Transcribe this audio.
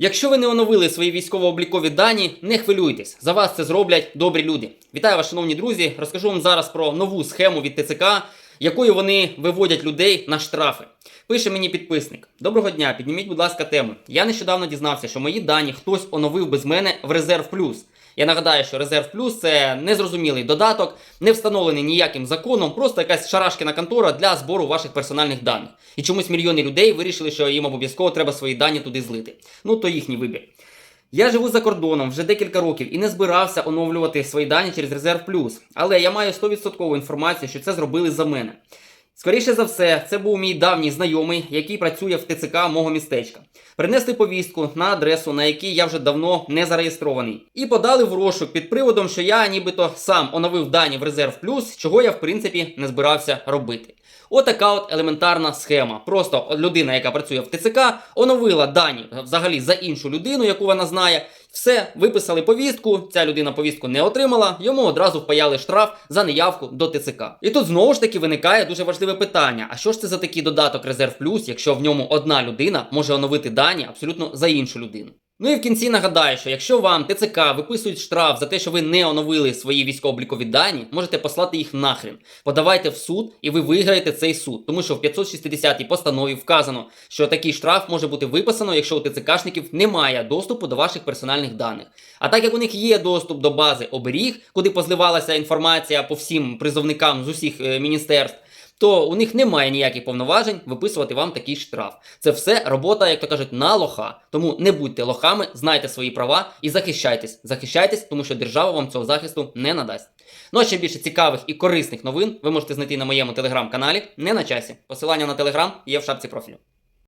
Якщо ви не оновили свої військово-облікові дані, не хвилюйтесь. За вас це зроблять добрі люди. Вітаю вас, шановні друзі. Розкажу вам зараз про нову схему від ТЦК, якою вони виводять людей на штрафи. Пише мені підписник: Доброго дня, підніміть, будь ласка, тему. Я нещодавно дізнався, що мої дані хтось оновив без мене в резерв плюс. Я нагадаю, що резерв плюс це незрозумілий додаток, не встановлений ніяким законом, просто якась шарашкіна контора для збору ваших персональних даних. І чомусь мільйони людей вирішили, що їм обов'язково треба свої дані туди злити. Ну то їхній вибір. Я живу за кордоном вже декілька років і не збирався оновлювати свої дані через резерв плюс. Але я маю 100% інформацію, що це зробили за мене. Скоріше за все, це був мій давній знайомий, який працює в ТЦК мого містечка. Принесли повістку на адресу, на якій я вже давно не зареєстрований, і подали в розшук під приводом, що я нібито сам оновив дані в резерв плюс, чого я в принципі не збирався робити. Отака от елементарна схема. Просто людина, яка працює в ТЦК, оновила дані взагалі за іншу людину, яку вона знає. Все, виписали повістку. Ця людина повістку не отримала, йому одразу впаяли штраф за неявку до ТЦК. І тут знову ж таки виникає дуже важливе питання: а що ж це за такий додаток Резерв Плюс, якщо в ньому одна людина може оновити дані абсолютно за іншу людину? Ну і в кінці нагадаю, що якщо вам ТЦК виписують штраф за те, що ви не оновили свої військово-облікові дані, можете послати їх нахрен. Подавайте в суд, і ви виграєте цей суд, тому що в 560-й постанові вказано, що такий штраф може бути виписано, якщо у ТЦКшників немає доступу до ваших персональних даних. А так як у них є доступ до бази оберіг, куди позливалася інформація по всім призовникам з усіх е, міністерств то у них немає ніяких повноважень виписувати вам такий штраф. Це все робота, як то кажуть, на лоха. Тому не будьте лохами, знайте свої права і захищайтесь. Захищайтесь, тому що держава вам цього захисту не надасть. Ну а ще більше цікавих і корисних новин ви можете знайти на моєму телеграм-каналі не на часі. Посилання на телеграм є в шапці профілю.